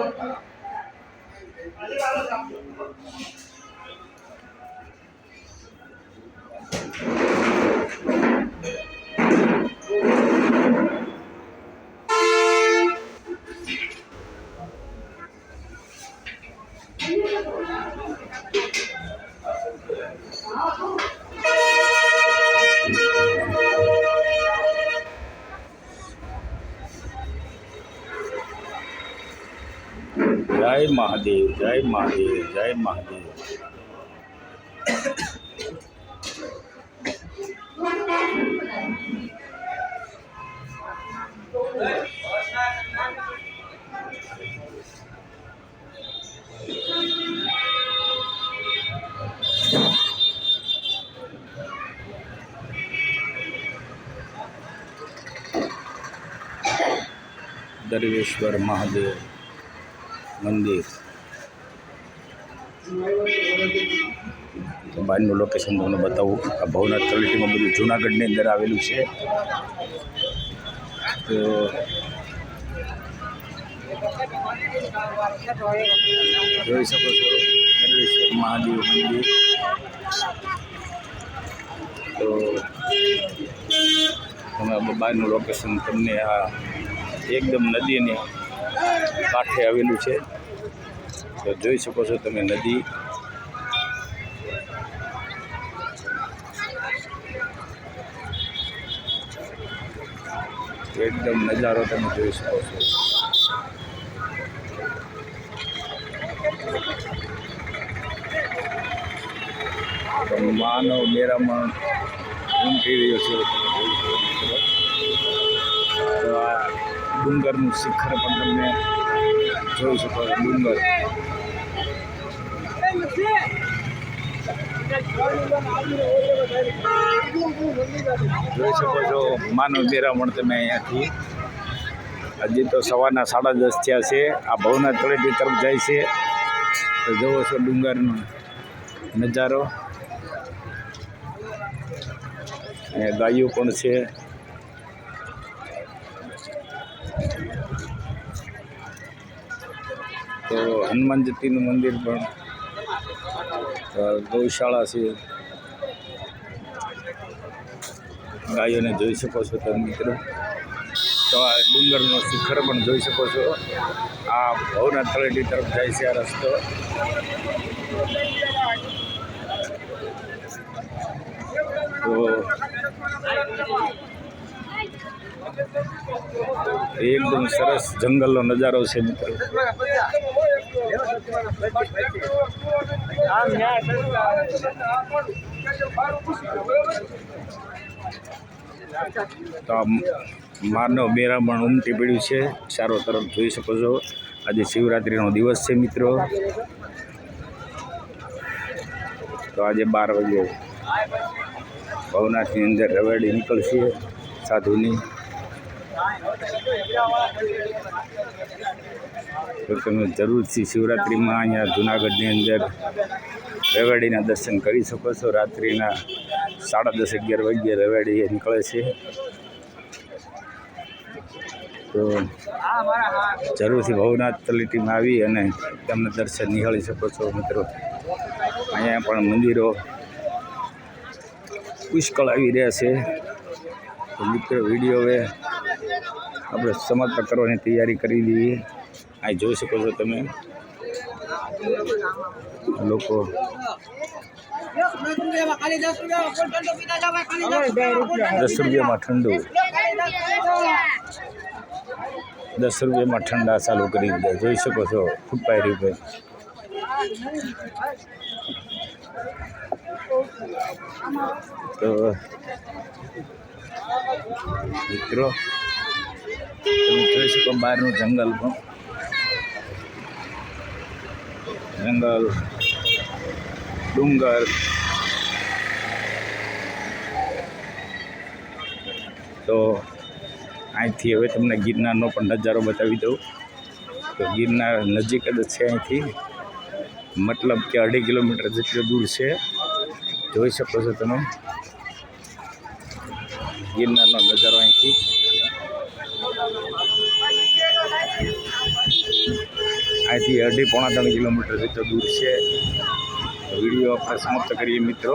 안 녕. જય મહાદેવ જય મહાદેવ જય મહાદેવ દરવેશ્વર મહાદેવ મંદિર. તો બહારનું લોકેશન તમને બતાવું. આ ભવનાથ તળેટીમાં બધું જુનાગઢની અંદર આવેલું છે. તો જોઈ શકો છો નરેશ્વર મહાદેવ મંદિર. તો તમે બહારનું લોકેશન તમને આ એકદમ નદીને કાંઠે આવેલું છે. તો જોઈ શકો છો તમે નદી. એકદમ નજારો તમે જોઈ શકો છો. માનવ મેરામાં ઉમટી રહ્યો છે. તો આ ડુંગરનું શિખર પણ તમને જોઈ શકો ડુંગર. જોઈ શકો છો, માનવ મેરામણ તમે અહીંયાથી. હજી તો સવારના સાડા દસ થયા છે. આ ભવનાથ તળેટી તરફ જાય છે. તો જોવો છો ડુંગરનો નજારો. અહીંયા ગાયો પણ છે. તો હનુમાન જતીનું મંદિર પણ ગૌશાળા છે. ગાયોને જોઈ શકો છો તમે મિત્રો. તો આ ડુંગરનો શિખર પણ જોઈ શકો છો. આ ભવના તળેટી તરફ જાય છે આ રસ્તો. તો એકદમ સરસ જંગલનો નજારો છે મિત્રો. તો મારનો માનવ મેરામણ ઉમટી પડ્યું છે. ચારો તરફ જોઈ શકો છો. આજે શિવરાત્રિનો દિવસ છે મિત્રો. તો આજે બાર વાગે ભવનાથની અંદર રવેડી નીકળશે સાધુની. તમે જરૂરથી શિવરાત્રિમાં અહીંયા જુનાગઢની અંદર રેવાડીના દર્શન કરી શકો છો. રાત્રિના સાડા દસ, અગિયાર વાગ્યે રવેડી નીકળે છે. તો જરૂરથી ભવનાથ તલીટીમાં આવી અને તમને દર્શન નિહાળી શકો છો મિત્રો. અહીંયા પણ મંદિરો પુષ્કળ આવી રહ્યા છે. મિત્રો, વીડિયો આપણે સમાપ્ત કરવાની તૈયારી કરી લઈએ. અહીં જોઈ શકો છો તમે. લોકો દસ રૂપિયામાં ઠંડુ. દસ રૂપિયામાં ઠંડા ચાલુ કરી દીધા. જોઈ શકો છો ફૂટપાઈ રૂપિયા તો મિત્રો તમે જોઈ શકો બહારનું જંગલ પણ જંગલ, ડુંગર. તો અહીંથી હવે તમને ગિરનારનો પણ નજારો બતાવી દઉં. તો ગિરનાર નજીક જ છે અહીંથી. મતલબ કે અઢી કિલોમીટર જેટલું દૂર છે. જોઈ શકો છો તમે. ગિરનારનો નજારો અહીંથી. અહીંથી અઢી પોણા ત્રણ કિલોમીટર જેટલો દૂર છે. વીડિયો આપણે સમાપ્ત કરીએ મિત્રો.